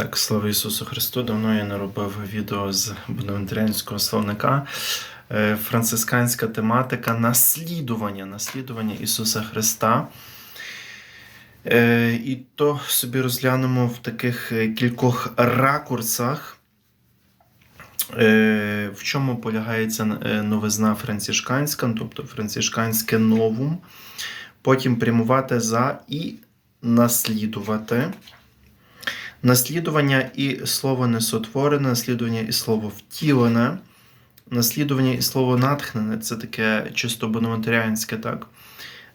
Так, слава Ісусу Христу. Давно я не робив відео з бонавентерянського словника. Е, Францисканська тематика наслідування, наслідування Ісуса Христа. Е, І то собі розглянемо в таких е, кількох ракурсах. В чому полягається новизна францишканська, тобто францишканське новум. Потім прямувати за і наслідувати. Наслідування і слово несотворене, наслідування і слово втілене, наслідування і слово натхнене це таке чисто бономатеріанське, так?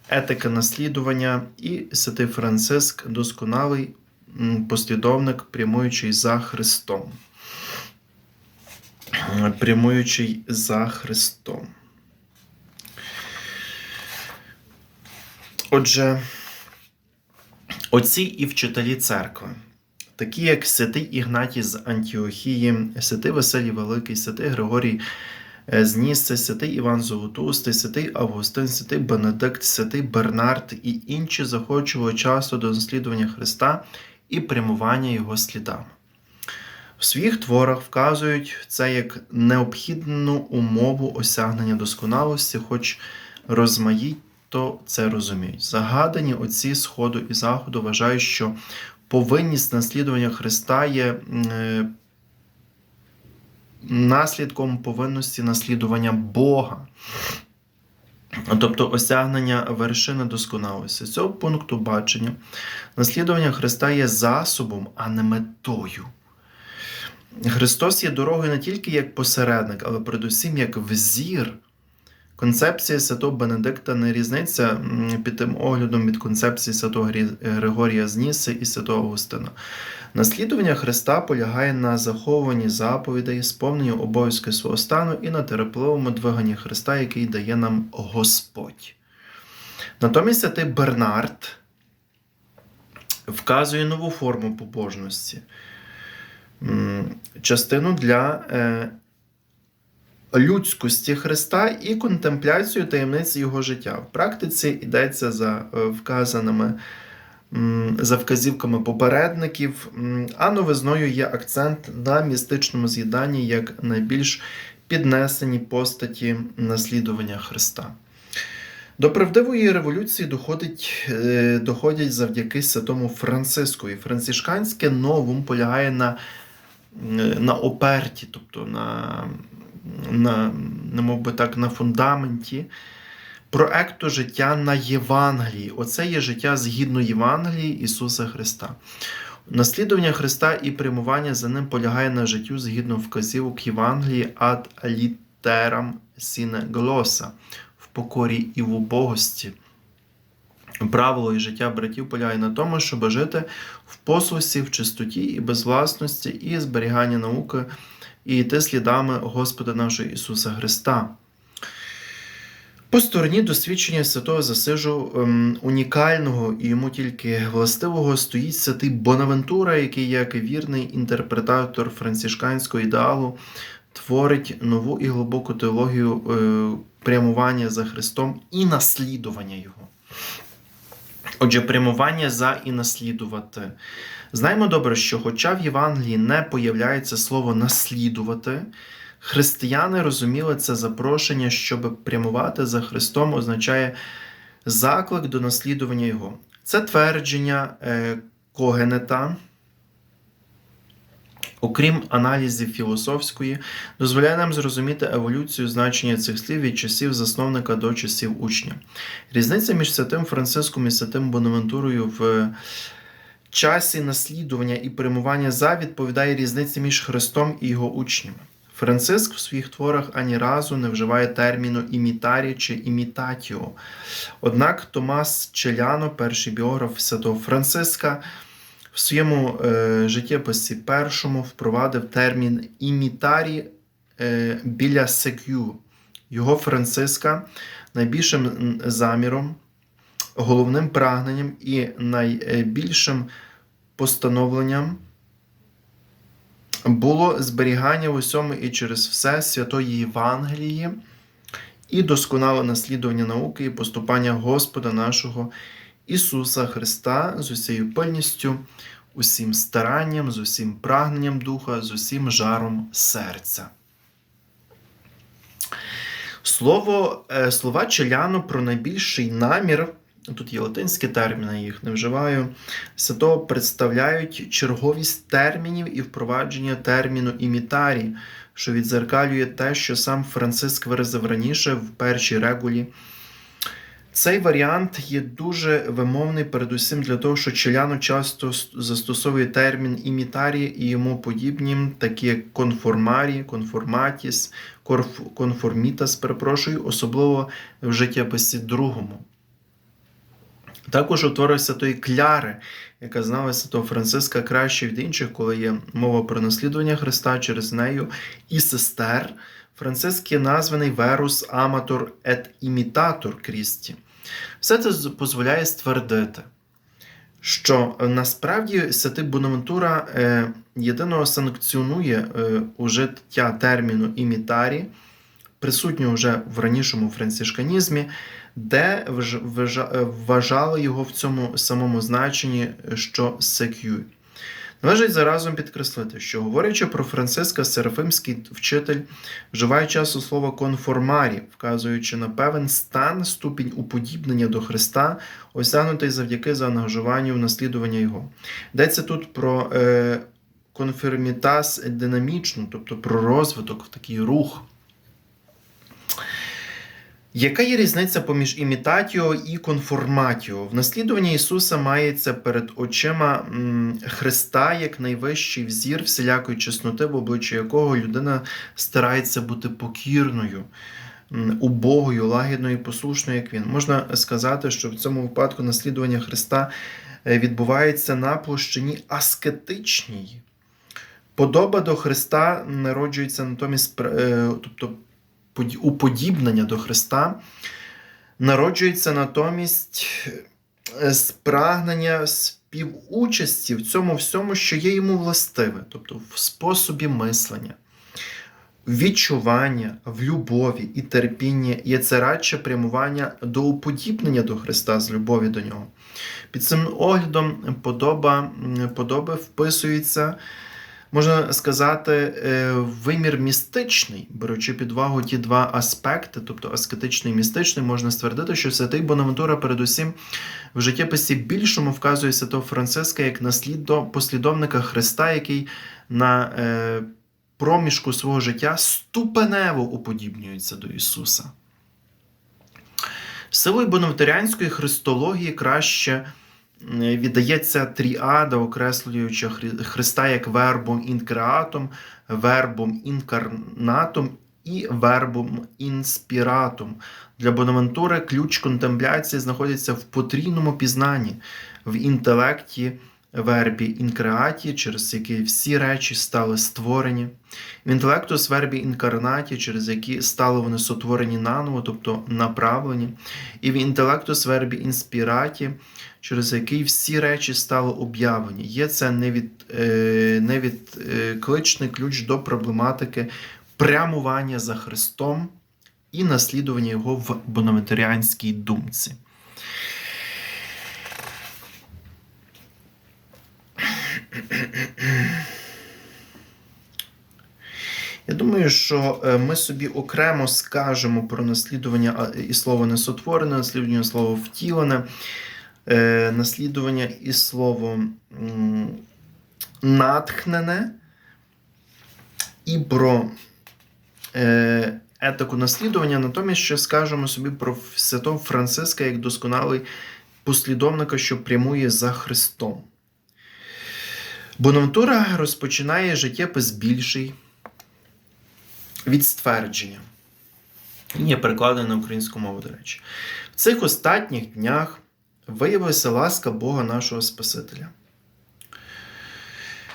Етика наслідування і святий Франциск досконалий послідовник, прямуючий за Христом. Прямуючий за Христом. Отже, отці і вчителі церкви такі як святий Ігнатій з Антіохії, святий Василій Великий, святий Григорій е, з Нісси, святий Іван Золотоустий, святий Августин, святий Бенедикт, святий Бернард і інші захочували часу до наслідування Христа і прямування Його слідами. В своїх творах вказують це як необхідну умову осягнення досконалості, хоч розмаїто це розуміють. Загадані отці Сходу і Заходу вважають, що повинність наслідування Христа є е, наслідком повинності наслідування Бога. Тобто осягнення вершини досконалості. З цього пункту бачення наслідування Христа є засобом, а не метою. Христос є дорогою не тільки як посередник, але передусім як взір. Концепція святого Бенедикта не різниця під тим оглядом від концепції святого Григорія з Ніси і святого Августина. Наслідування Христа полягає на заховуванні заповідей, сповненні обов'язків свого стану і на терпеливому двиганні Христа, який дає нам Господь. Натомість святий Бернард вказує нову форму побожності, частину для е, людськості Христа і контемпляцію таємниці Його життя. В практиці йдеться за е, вказаними за вказівками попередників, а новизною є акцент на містичному з'їданні як найбільш піднесеній постаті наслідування Христа. До правдивої революції доходить, е, доходять завдяки святому Франциску. І францишканське новум полягає на, на оперті, тобто на, на, не мов би так, на фундаменті проекту життя на Євангелії. Оце є життя згідно Євангелії Ісуса Христа. Наслідування Христа і прямування за ним полягає на життю згідно вказівок Євангелії ад літерам сіне глоса в покорі і в убогості. Правило і життя братів полягає на тому, щоб жити в послусі, в чистоті і безвласності, і зберігання науки, і йти слідами Господа нашого Ісуса Христа. По стороні досвідчення святого засижу ем, унікального і йому тільки властивого стоїть святий Бонавентура, який, як вірний інтерпретатор францишканського ідеалу, творить нову і глибоку теологію е, прямування за Христом і наслідування Його. Отже, прямування за і наслідувати. Знаємо добре, що, хоча в Євангелії не появляється слово наслідувати, християни розуміли це запрошення, щоб прямувати за Христом, означає заклик до наслідування Його. Це твердження е, Когенета, окрім аналізів філософської, дозволяє нам зрозуміти еволюцію значення цих слів від часів засновника до часів учня. Різниця між святим Франциском і святим Бонавентурою в часі наслідування і прямування за відповідає різниці між Христом і його учнями. Франциск в своїх творах ані разу не вживає терміну імітарі чи імітатіо. Однак Томас Челяно, перший біограф святого Франциска, в своєму е, життєписі першому впровадив термін імітарі е, біля секю. Його Франциска найбільшим заміром, головним прагненням і найбільшим постановленням було зберігання в усьому і через все святої Євангелії і досконале наслідування науки і поступання Господа нашого Ісуса Христа з усією пильністю усім старанням, з усім прагненням духа, з усім жаром серця. Слово, е, слова Челяну про найбільший намір, тут є латинські терміни, їх не вживаю, святого представляють черговість термінів і впровадження терміну імітарі, що відзеркалює те, що сам Франциск виразив раніше в першій регулі. Цей варіант є дуже вимовний, передусім для того, що Челяно часто застосовує термін імітарі і йому подібні, такі як конформарі, конформатіс, конформітас, перепрошую, особливо в життєписі другому. Також утворив Святої Кляри, яка знала Святого Франциска краще від інших, коли є мова про наслідування Христа через нею, і сестер. Франциск є названий Верус Аматор ет імітатор Крісті. Все це дозволяє ствердити, що е, насправді святий Бонавентура е, єдиного санкціонує е, ужиття терміну імітарі, присутнього вже в ранішому францишканізмі, де вважали його в цьому самому значенні, що секюй. Належить заразом підкреслити, що говорячи про Франциска, Серафимський вчитель вживає часу слова конформарі, вказуючи на певен стан, ступінь уподібнення до Христа, осягнутий завдяки заангажуванню в наслідування Його. Йдеться тут про е, конфермітас динамічну, тобто про розвиток, такий рух. Яка є різниця поміж імітатіо і конформатіо? В наслідуванні Ісуса мається перед очима Христа як найвищий взір всілякої чесноти, в обличчі якого людина старається бути покірною, убогою, лагідною послушною, як він. Можна сказати, що в цьому випадку наслідування Христа е, відбувається на площині аскетичній. Подоба до Христа народжується натомість, е, тобто уподібнення до Христа народжується натомість е, з прагнення співучасті в цьому всьому, що є йому властиве, тобто в способі мислення, відчування, в любові і терпінні є це радше прямування до уподібнення до Христа з любові до нього. Під цим оглядом подоба, подоби вписується можна сказати, е, вимір містичний, беручи під увагу ті два аспекти, тобто аскетичний і містичний, можна ствердити, що святий Бонавентура передусім в життєписі більшому вказує святого Франциска як наслідо послідовника Христа, який на е, проміжку свого життя ступенево уподібнюється до Ісуса. Силою бонавторянської христології краще віддається тріада, окреслюючи Христа як вербом інкреатом, вербом інкарнатом і вербом інспіратом. Для Бонавентури ключ контемпляції знаходиться в потрійному пізнанні, в інтелекті вербі інкреаті, через який всі речі стали створені, в інтелектус вербі інкарнаті, через які стали вони сотворені наново, тобто направлені, і в інтелектус вербі інспіраті, через який всі речі стали об'явлені. Є це е, невідкличний ключ до проблематики прямування за Христом і наслідування його в бонавентаріанській думці. Я думаю, що е, ми собі окремо скажемо про наслідування і слово несотворене, наслідування слово втілене, е, наслідування і слово натхнене, і про е, етику наслідування. Натомість ще скажемо собі про святого Франциска як досконалий послідовника, що прямує за Христом. Бонавентура розпочинає життєпис більший від ствердження. Він є перекладений на українську мову, до речі. В цих останніх днях виявилася ласка Бога нашого Спасителя.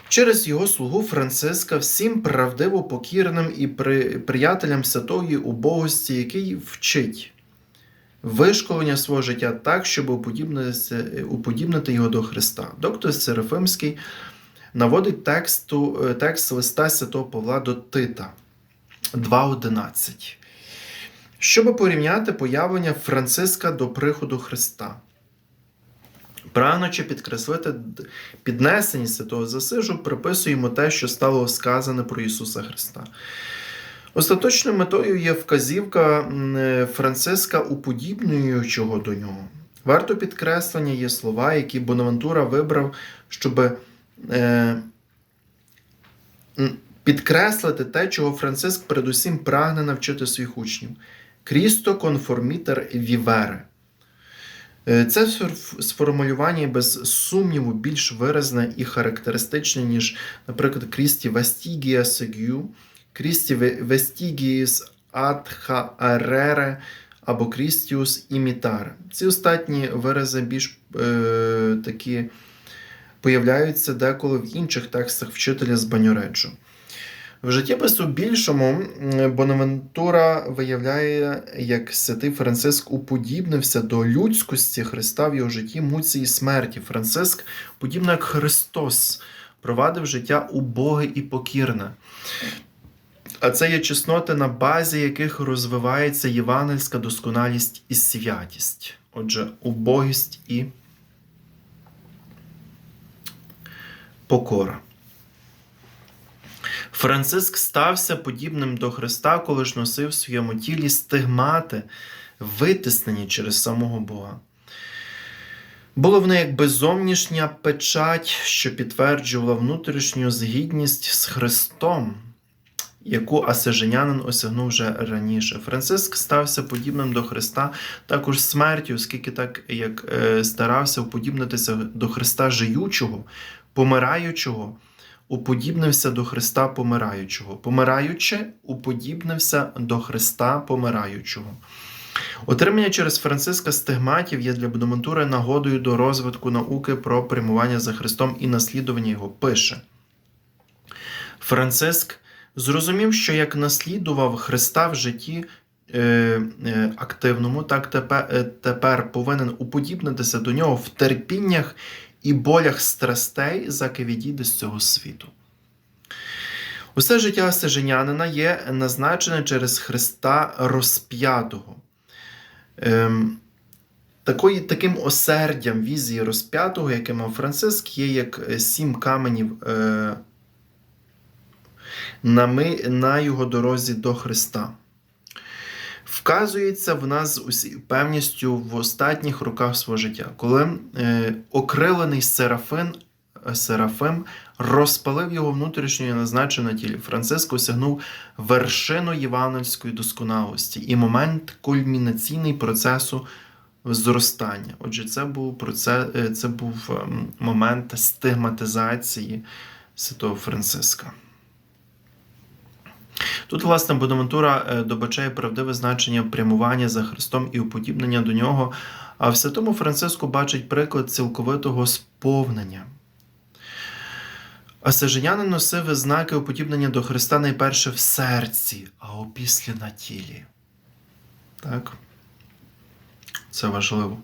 Через його слугу Франциска всім правдиво покірним і при, приятелям святої убогості, який вчить вишколення свого життя так, щоб уподібнити його до Христа. Доктор Серафимський наводить тексту, е, текст листа святого Павла до Тита 2.11. Щоб порівняти появлення Франциска до приходу Христа. Прагнучи підкреслити піднесеність святого засижу, приписуємо те, що стало сказане про Ісуса Христа. Остаточною метою є вказівка е, Франциска уподібнюючого до нього. Варто підкреслення є слова, які Бонавентура вибрав, щоб е, підкреслити те, чого Франциск передусім прагне навчити своїх учнів. Крісто конформітер вівере. Це сформулювання без сумніву більш виразне і характеристичне, ніж, наприклад, Крісті Вестігія Сегю, Крісті Вестігіїс Адха Арере або Крістіус Імітаре. Ці останні вирази більш е, такі появляються деколи в інших текстах вчителя з Баньореджо. В життєпису більшому Бонавентура виявляє, як святий Франциск уподібнився до людськості Христа в його житті, муці і смерті. Франциск, подібно як Христос, провадив життя убоге і покірне. А це є чесноти, на базі яких розвивається євангельська досконалість і святість. Отже, убогість і покора. Франциск стався подібним до Христа, коли ж носив в своєму тілі стигмати, витиснені через самого Бога. Було в неї якби зовнішня печать, що підтверджувала внутрішню згідність з Христом, яку асиженянин осягнув вже раніше. Франциск стався подібним до Христа також смертю, оскільки так як е, старався уподібнитися до Христа жиючого, помираючого, уподібнився до Христа помираючого. Помираючи, уподібнився до Христа помираючого. Отримання через Франциска стигматів є для Бонаментури нагодою до розвитку науки про прямування за Христом і наслідування його пише. Франциск зрозумів, що як наслідував Христа в житті е, е, активному, так тепер, е, тепер повинен уподібнитися до нього в терпіннях і болях страстей, заки відійде з цього світу. Усе життя сиженянина є назначене через Христа розп'ятого. Ем, такої, таким осердям візії розп'ятого, яке мав Франциск, є як е, сім каменів е, на, ми, на його дорозі до Христа. Вказується в нас з певністю в останніх роках свого життя, коли е, окрилений Серафин, Серафим розпалив його внутрішню і на тілі. Франциск осягнув вершину євангельської досконалості і момент кульмінаційний процесу зростання. Отже, це був процес, е, це був ем, момент стигматизації святого Франциска. Тут, власне, Бонавентура е, добачає правдиве значення прямування за Христом і уподібнення до нього, а в святому Франциску бачить приклад цілковитого сповнення. Асиженянин носив знаки уподібнення до Христа найперше в серці, а опісля на тілі. Так? Це важливо.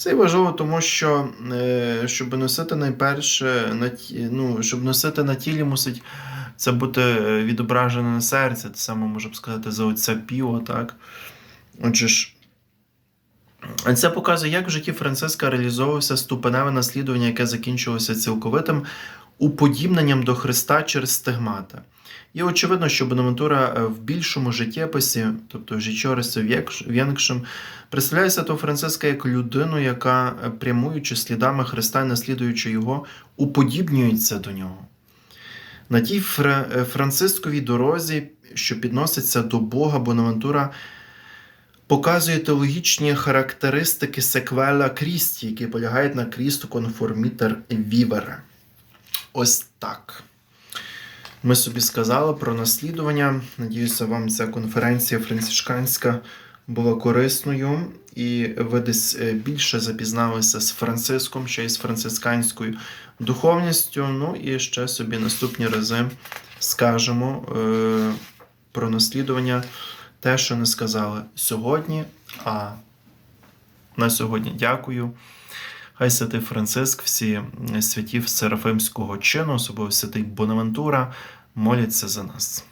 Це важливо, тому що е, щоб носити найперше на ну, щоб носити на тілі, мусить це бути відображене відображено на серці. Те саме можна б сказати за отця Піо, так? Отже ж, це показує, як в житті Франциска реалізовувався ступеневе наслідування, яке закінчилося цілковитим уподібненням до Христа через стигмата. І очевидно, що Бонавентура е, в більшому життєписі, тобто в життєрисі В'єнгшем, представляє святого Франциска як людину, яка, е, прямуючи слідами Христа наслідуючи його, уподібнюється до нього. На тій е, францисковій дорозі, що підноситься до Бога, Бонавентура показує теологічні характеристики секвела Крісті, які полягають на Крісту конформітер вівере. Ось так. Ми собі сказали про наслідування. Надіюся, вам ця конференція францишканська була корисною, і ви десь е, більше запізналися з Франциском, ще й з францисканською духовністю. Ну і ще собі наступні рази скажемо е, про наслідування те, що не сказали сьогодні. А на сьогодні дякую. Хай святий Франциск, всі святі Серафимського чину, особливо святий Бонавентура, моляться за нас.